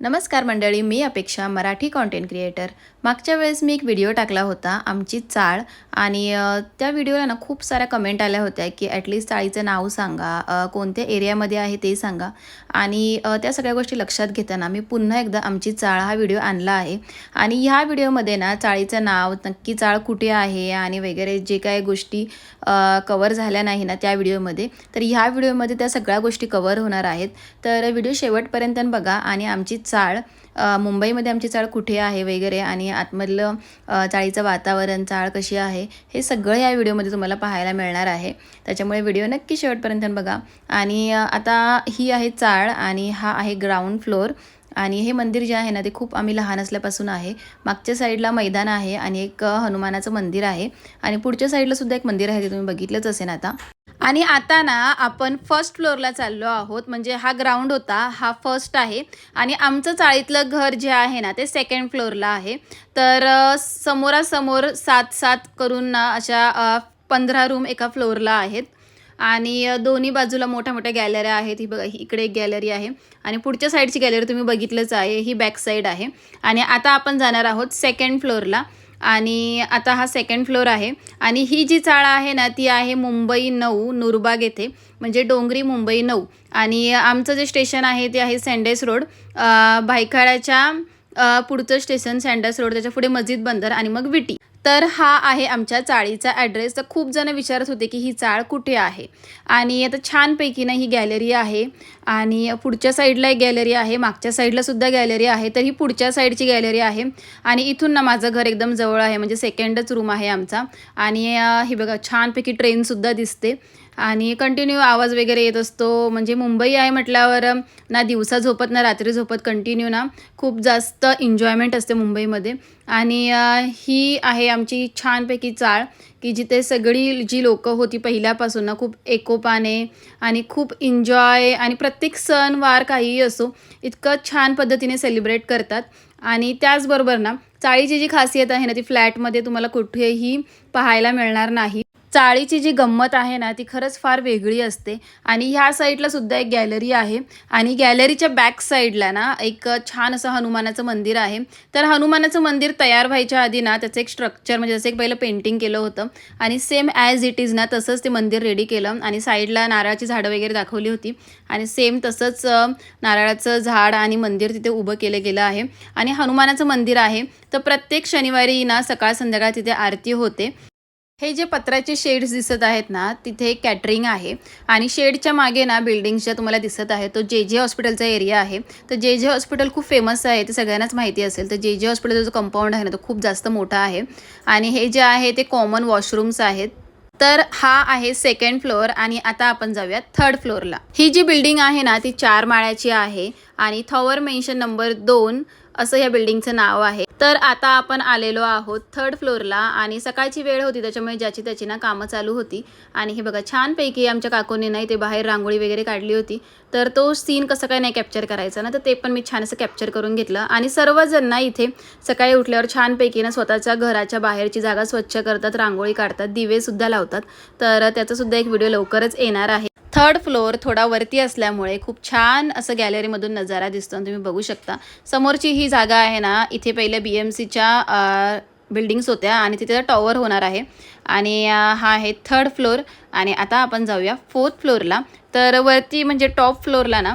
नमस्कार मंडळी मी अपेक्षा मराठी कॉन्टेंट क्रिएटर मागच्या वेळेस मी एक व्हिडिओ टाकला होता आमची चाळ. आणि त्या व्हिडिओला ना खूप साऱ्या कमेंट आल्या होत्या की ॲटलिस्ट चाळीचं नाव सांगा कोणत्या एरियामध्ये आहे ते सांगा. आणि त्या सगळ्या गोष्टी लक्षात घेताना मी पुन्हा एकदा आमची चाळ हा व्हिडिओ आणला आहे. आणि ह्या व्हिडिओमध्ये ना चाळीचं नाव नक्की चाळ कुठे आहे आणि वगैरे जे काही गोष्टी कवर झाल्या नाही ना त्या व्हिडिओमध्ये तर ह्या व्हिडिओमध्ये त्या सगळ्या गोष्टी कवर होणार आहेत. तर व्हिडिओ शेवटपर्यंत बघा आणि आमची चाळ मुंबईमध्ये आमची चाळ कुठे आहे वगैरे आणि आतमधलं चाळीचं वातावरण चाळ कशी आहे हे सगळं या व्हिडिओमध्ये तुम्हाला पाहायला मिळणार आहे. त्याच्यामुळे व्हिडिओ नक्की शेवटपर्यंत बघा. आणि आता ही आहे चाळ आणि हा आहे ग्राउंड फ्लोअर आणि हे मंदिर जे आहे ना ते खूप आम्ही लहान असल्यापासून आहे. मागच्या साईडला मैदान आहे आणि एक हनुमानाचं मंदिर आहे. आणि पुढच्या साईडला सुद्धा एक मंदिर आहे ते तुम्ही बघितलंच असेल आता. आणि आता ना आपण फर्स्ट फ्लोअरला चाललो आहोत. म्हणजे हा ग्राउंड होता हा फर्स्ट आहे. आणि आमचं चाळीतलं घर जे आहे ना ते सेकंड फ्लोअरला आहे. तर समोरासमोर सात सात करून ना अशा पंधरा रूम एका फ्लोअरला आहेत. आणि दोन्ही बाजूला मोठ्या मोठ्या गॅलऱ्या आहेत. ही बघा इकडे एक गॅलरी आहे. आणि पुढच्या साईडची गॅलरी तुम्ही बघितलंच आहे. ही बॅक साईड आहे. आणि आता आपण जाणार आहोत सेकंड फ्लोअरला आणि आता हा सेकंड फ्लोअर आहे. आणि ही जी चाळ आहे ना ती आहे मुंबई नऊ नुरबाग येथे. म्हणजे डोंगरी मुंबई नऊ. आणि आमचं जे स्टेशन आहे ते आहे सँडेस रोड भायखाळ्याच्या भायखळ्याच्या पुढचं स्टेशन सँडस रोड त्याच्या पुढे मस्जिद बंदर आणि मग विटी. तर हा आहे आमच्या चाळीचा ॲड्रेस तर खूप जण विचारत होते की ही चाळ कुठे आहे? आणि आता छानपैकी ना ही गॅलरी आहे आणि पुढच्या साईडला एक गॅलरी आहे मागच्या साईडला सुद्धा गॅलरी आहे तर ही पुढच्या साईडची गॅलरी आहे. आणि इथून ना माझं घर एकदम जवळ आहे म्हणजे सेकंडच रूम आहे आमचा. आणि हे बघा छानपैकी ट्रेनसुद्धा दिसते. आणि कंटिन्यू आवाज वगैरे येत असतो. म्हणजे मुंबई आहे म्हटल्यावर ना दिवसा झोपत ना रात्री झोपत कंटिन्यू ना खूप जास्त एन्जॉयमेंट असते मुंबईमध्ये. आणि ही आहे आमची छानपैकी चाळ की जिथे सगळी जी लोकं होती पहिल्यापासून ना खूप एकोपाने आणि खूप एन्जॉय आणि प्रत्येक सण वार काहीही असो इतकं छान पद्धतीने सेलिब्रेट करतात. आणि त्याचबरोबर ना चाळीची जी खासियत आहे ना ती फ्लॅटमध्ये तुम्हाला कुठेही पाहायला मिळणार नाही. चाळीची जी गंमत आहे ना ती खरंच फार वेगळी असते. आणि ह्या साईडला सुद्धा एक गॅलरी आहे. आणि गॅलरीच्या बॅक साईडला ना एक छान असं हनुमानाचं मंदिर आहे. तर हनुमानाचं मंदिर तयार व्हायच्या आधी ना त्याचं एक स्ट्रक्चर म्हणजे जसं एक पहिलं पेंटिंग केलं होतं. आणि सेम ॲज इट इज ना तसंच ते मंदिर रेडी केलं. आणि साईडला नारळाची झाडं वगैरे दाखवली होती. आणि सेम तसंच नारळाचं झाड आणि मंदिर तिथे उभं केलं गेलं आहे. आणि हनुमानाचं मंदिर आहे. तर प्रत्येक शनिवारी ना सकाळ संध्याकाळ तिथे आरती होते. हे जे पत्र्याचे शेड्स दिसत आहेत ना तिथे कॅटरिंग आहे. आणि शेडच्या मागे ना बिल्डिंगच्या तुम्हाला दिसत आहे तो जे जे हॉस्पिटलचा एरिया आहे. तर जे जे हॉस्पिटल खूप फेमस आहे ते सगळ्यांनाच माहिती असेल. तर जे जे हॉस्पिटलचा जो कंपाऊंड आहे ना तो खूप जास्त मोठा आहे. आणि हे जे आहे ते कॉमन वॉशरूम्स आहेत. तर हा आहे सेकंड फ्लोअर आणि आता आपण जाऊया थर्ड फ्लोअरला ही जी बिल्डिंग आहे ना ती चार माळ्याची आहे. आणि थॉवर मेन्शन नंबर दोन असं या बिल्डिंगचं नाव आहे. तर आता आपण आलेलो आहोत थर्ड फ्लोअरला आणि सकाळची वेळ होती त्याच्यामुळे ज्याची त्याची ना कामं चालू होती. आणि हे बघा छानपैकी आमच्या काकूने नाही ते बाहेर रांगोळी वगैरे काढली होती. तर तो सीन कसं काय नाही कॅप्चर करायचा ना तर ते पण मी छान असं कॅप्चर करून घेतलं. आणि सर्वजण ना इथे सकाळी उठल्यावर छानपैकी ना स्वतःच्या घराच्या बाहेरची जागा स्वच्छ करतात रांगोळी काढतात दिवेसुद्धा लावतात. तर त्याचासुद्धा एक व्हिडिओ लवकरच येणार आहे. थर्ड फ्लोअर थोडा वरती असल्यामुळे खूप छान असं गॅलरीमधून नजारा दिसतो आणि तुम्ही बघू शकता. समोरची ही जागा आहे ना इथे पहिले बी एम सीच्या बिल्डिंग्स होत्या आणि तिथे टॉवर होणार आहे. आणि हा आहे थर्ड फ्लोअर आणि आता आपण जाऊया फोर्थ फ्लोअरला तर वरती म्हणजे टॉप फ्लोअरला ना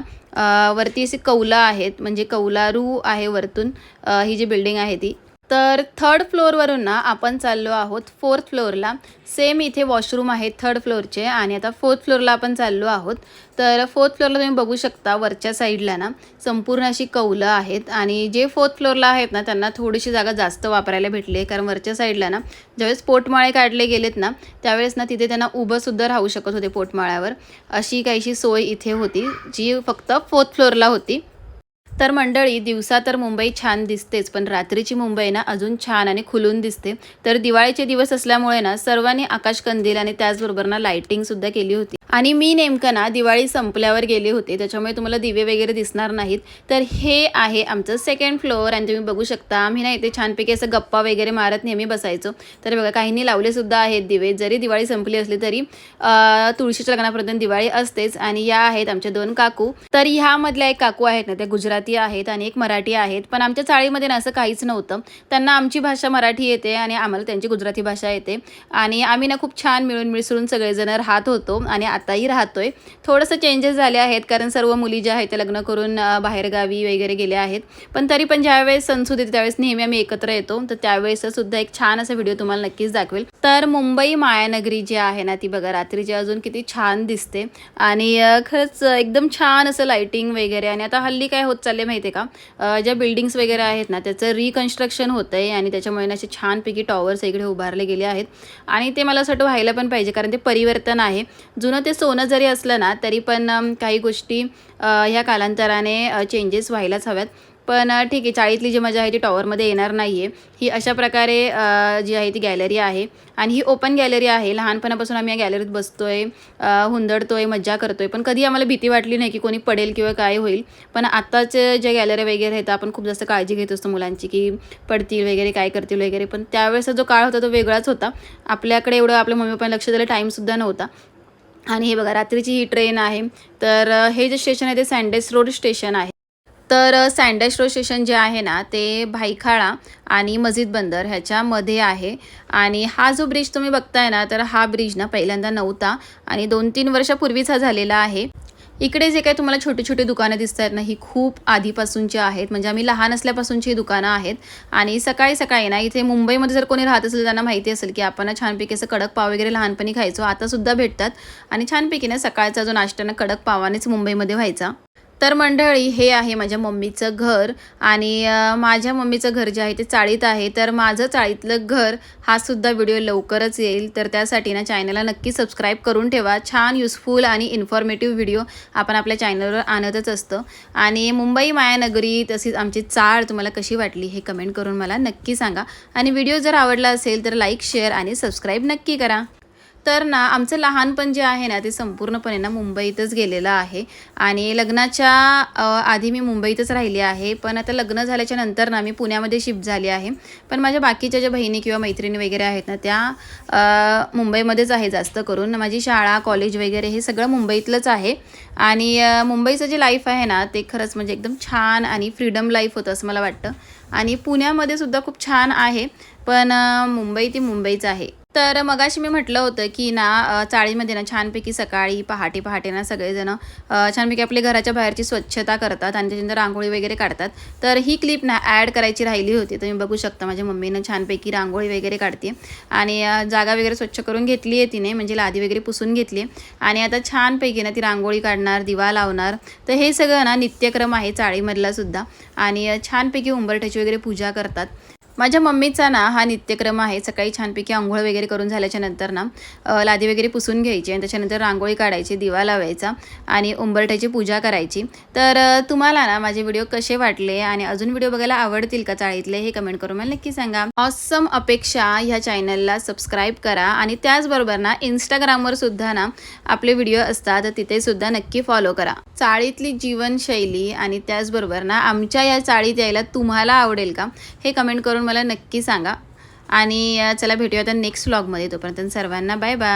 वरती असे कौला आहेत. म्हणजे कौलारू आहे वरतून ही जी बिल्डिंग आहे ती. तर थर्ड फ्लोअरवरून ना आपण चाललो आहोत फोर्थ फ्लोअरला सेम इथे वॉशरूम आहे थर्ड फ्लोअरचे आणि आता फोर्थ फ्लोअरला आपण चाललो आहोत. तर फोर्थ फ्लोअरला तुम्ही बघू शकता वरच्या साईडला ना संपूर्ण अशी कौलं आहेत आणि जे फोर्थ फ्लोअरला आहेत ना त्यांना थोडीशी जागा जास्त वापरायला भेटली आहे. कारण वरच्या साईडला ना ज्यावेळेस पोटमाळे काढले गेलेत ना त्यावेळेस ना तिथे त्यांना उभंसुद्धा राहू शकत होते पोटमाळ्यावर. अशी काहीशी सोय इथे होती जी फक्त फोर्थ फ्लोअरला होती. तर मंडळी दिवसा तर मुंबई छान दिसतेच पण रात्रीची मुंबई ना अजून छान आणि खुलून दिसते. तर दिवाळीचे दिवस असल्यामुळे ना सर्वांनी आकाशकंदील आणि त्याचबरोबर ना लाईटिंग सुद्धा केली होती. आणि मी नेमकं ना दिवाळी संपल्यावर गेले होते त्याच्यामुळे तुम्हाला दिवे वगैरे दिसणार नाहीत. तर हे आहे आमचं सेकंड फ्लोअर आणि तुम्ही बघू शकता आम्ही ना इथे छानपैकी असं गप्पा वगैरे मारत नेहमी बसायचो. तर बघा काहींनी लावले सुद्धा आहेत दिवे. जरी दिवाळी संपली असली तरी तुळशीच्या लग्नापर्यंत दिवाळी असतेच आणि या आहेत आमच्या दोन काकू. तर ह्यामधल्या एक काकू आहेत ना त्या गुजराती आहेत आणि एक मराठी आहेत. पण आमच्या चाळीमध्ये ना असं काहीच नव्हतं. त्यांना आमची भाषा मराठी येते आणि आम्हाला त्यांची गुजराती भाषा येते. आणि आम्ही ना खूप छान मिळून मिसळून सगळेजण राहत होतो आणि आताही राहतोय. थोडंसं चेंजेस झाले आहेत कारण सर्व मुली ज्या आहेत त्या लग्न करून बाहेरगावी वगैरे गेल्या आहेत. पण तरी पण ज्यावेळेस सणसूद येते त्यावेळेस नेहमी आम्ही एकत्र येतो. तर त्यावेळेस सुद्धा एक छान असा व्हिडिओ तुम्हाला नक्कीच दाखवेल. तर मुंबई मायानगरी जी आहे ना ती बघा रात्रीची अजून किती छान दिसते. आणि खरंच एकदम छान असं लाइटिंग वगैरे आणि आता हल्ली काय होत चालले माहिती आहे का ज्या बिल्डिंग्स वगैरे आहेत ना त्याचं रिकन्स्ट्रक्शन होतं आहे आणि त्याच्यामुळे ना असे छानपैकी टॉवर्स इकडे उभारले गेले आहेत. आणि ते मला असं वाटतं व्हायला पण पाहिजे कारण ते परिवर्तन आहे. जुनं ते सोनं जरी असलं ना तरी पण काही गोष्टी ह्या कालांतराने चेंजेस व्हायलाच हव्यात. पण ठीक आहे चाळीतली जी मजा आहे ती टॉवरमध्ये येणार नाही आहे ही अशा प्रकारे जी आहे ती गॅलरी आहे. आणि ही ओपन गॅलरी आहे. लहानपणापासून आम्ही या गॅलरीत बसतो आहे हुंदडतो आहे मज्जा करतो आहे पण कधी आम्हाला भीती वाटली नाही की कोणी पडेल किंवा काय होईल. पण आत्ताचे जे गॅलरी वगैरे आहेत आपण खूप जास्त काळजी घेत असतो मुलांची की पडतील वगैरे काय करतील वगैरे. पण त्यावेळेसचा जो काळ होता तो वेगळाच होता. आपल्याकडे एवढं आपल्या मम्मी पप्पाने लक्ष द्यायला टाईमसुद्धा नव्हता. आणि हे बघा रात्रीची ही ट्रेन आहे. तर हे जे स्टेशन आहे ते सँडेस रोड स्टेशन आहे. तर सँडेस रोड स्टेशन जे आहे ना ते भाईखाळा आणि मस्जिद बंदर ह्याच्यामध्ये आहे. आणि हा जो ब्रिज तुम्ही बघताय ना तर हा ब्रिज ना पहिल्यांदा नव्हता आणि दोन तीन वर्षापूर्वीचा झालेला आहे. इकडे जे काही तुम्हाला छोटी छोटी दुकानं दिसत आहेत ना ही खूप आधीपासूनची आहेत. म्हणजे आम्ही लहान असल्यापासूनची ही दुकानं आहेत. आणि सकाळी सकाळी ना इथे मुंबईमध्ये जर कोणी राहत असेल त्यांना माहिती असेल की आपण छानपैकी असं कडक पाव वगैरे लहानपणी खायचो. आतासुद्धा भेटतात. आणि छानपैकी ना सकाळचा जो नाश्ता ना कडक पावानेच मुंबईमध्ये व्हायचा. तर मंडळी हे आहे माझ्या मम्मीचं घर आणि माझ्या मम्मीचं घर जे आहे ते चाळीत आहे. तर माझं चाळीतलं घर हा सुद्धा व्हिडिओ लवकरच येईल. तर त्यासाठी ना चॅनलला नक्की सबस्क्राईब करून ठेवा. छान युजफुल आणि इन्फॉर्मेटिव्ह व्हिडिओ आपण आपल्या चॅनलवर आणतच असतो. आणि मुंबई मायानगरी तशीच आमची चाळ तुम्हाला कशी वाटली हे कमेंट करून मला नक्की सांगा. आणि व्हिडिओ जर आवडला असेल तर लाईक शेअर आणि सबस्क्राईब नक्की करा. तर ना आमचं लहानपण जे आहे ना ते संपूर्णपणे ना मुंबईतच गेलेलं आहे. आणि लग्नाच्या आधी मी मुंबईतच राहिली आहे. पण आता लग्न झाल्याच्यानंतर ना मी पुण्यामध्ये शिफ्ट झाली आहे. पण माझ्या बाकीच्या ज्या बहिणी किंवा मैत्रिणी वगैरे आहेत ना त्या मुंबईमध्येच आहे जास्त करून. माझी शाळा कॉलेज वगैरे हे सगळं मुंबईतलंच आहे. आणि मुंबईचं जे लाईफ आहे ना ते खरंच म्हणजे एकदम छान आणि फ्रीडम लाईफ होतं असं मला वाटतं. आणि पुण्यामध्ये सुद्धा खूप छान आहे. पण मुंबई ती मुंबईच आहे. तर मगाशी मी म्हटलं होतं की ना चाळीमध्ये ना छानपैकी सकाळी पहाटे पहाटे ना सगळेजण छानपैकी आपले घराच्या बाहेरची स्वच्छता करतात आणि त्याच्यानंतर रांगोळी वगैरे काढतात. तर ही क्लिप ना ॲड करायची राहिली होती. तुम्ही बघू शकता माझ्या मम्मीनं छानपैकी रांगोळी वगैरे काढते आणि जागा वगैरे स्वच्छ करून घेतली आहे तिने म्हणजे लादी वगैरे पुसून घेतली आहे आणि आता छानपैकी ना ती रांगोळी काढणार दिवा लावणार. तर हे सगळं ना नित्यक्रम आहे चाळीमधला सुद्धा. आणि छानपैकी उंबरठ्याची वगैरे पूजा करतात. माझ्या मम्मीचा ना हा नित्यक्रम आहे. सकाळी छानपैकी आंघोळ वगैरे करून झाल्याच्यानंतर ना लादी वगैरे पुसून घ्यायची आणि त्याच्यानंतर रांगोळी काढायची दिवा लावायचा आणि उंबरठ्याची पूजा करायची. तर तुम्हाला ना माझे व्हिडिओ कसे वाटले आणि अजून व्हिडिओ बघायला आवडतील का चाळीतले हे कमेंट करून मला नक्की सांगा. ऑसम अपेक्षा ह्या चॅनलला सबस्क्राईब करा आणि त्याचबरोबर ना इंस्टाग्रामवर सुद्धा ना आपले व्हिडिओ असतात तर तिथे सुद्धा नक्की फॉलो करा. चाळीतली जीवनशैली आणि त्याचबरोबर ना आमच्या या चाळीत यायला तुम्हाला आवडेल का हे कमेंट करून मला नक्की सांगा. आणि चला भेटूया आता नेक्स्ट व्लॉगमध्ये तोपर्यंत सर्वांना बाय बाय